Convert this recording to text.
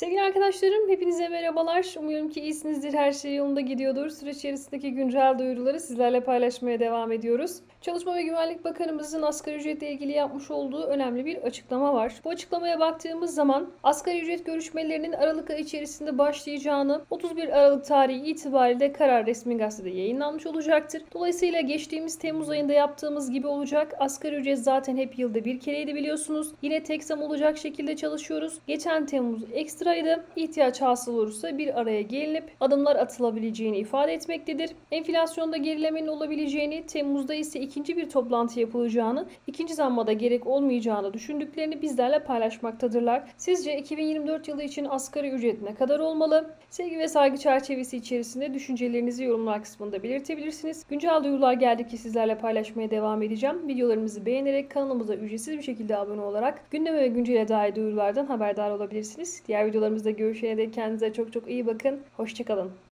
Sevgili arkadaşlarım, hepinize merhabalar. Umuyorum ki iyisinizdir, her şey yolunda gidiyordur. Süreç içerisindeki güncel duyuruları sizlerle paylaşmaya devam ediyoruz. Çalışma ve Güvenlik Bakanımızın asgari ücretle ilgili yapmış olduğu önemli bir açıklama var. Bu açıklamaya baktığımız zaman asgari ücret görüşmelerinin Aralık ayı içerisinde başlayacağını 31 Aralık tarihi itibariyle karar resmi gazetede yayınlanmış olacaktır. Dolayısıyla geçtiğimiz Temmuz ayında yaptığımız gibi olacak. Asgari ücret zaten hep yılda bir kereydi biliyorsunuz. Yine tek zam olacak şekilde çalışıyoruz. Geçen Temmuz ekstraydı. İhtiyaç hasıl olursa bir araya gelinip adımlar atılabileceğini ifade etmektedir. Enflasyonda gerilemenin olabileceğini, Temmuz'da ise ikinci bir toplantı yapılacağını, ikinci zammada gerek olmayacağını düşündüklerini bizlerle paylaşmaktadırlar. Sizce 2024 yılı için asgari ücret ne kadar olmalı? Sevgi ve saygı çerçevesi içerisinde düşüncelerinizi yorumlar kısmında belirtebilirsiniz. Güncel duyurular geldikçe sizlerle paylaşmaya devam edeceğim. Videolarımızı beğenerek kanalımıza ücretsiz bir şekilde abone olarak gündeme ve güncele dair duyurulardan haberdar olabilirsiniz. Diğer videolarımızda görüşene dek kendinize çok çok iyi bakın. Hoşçakalın.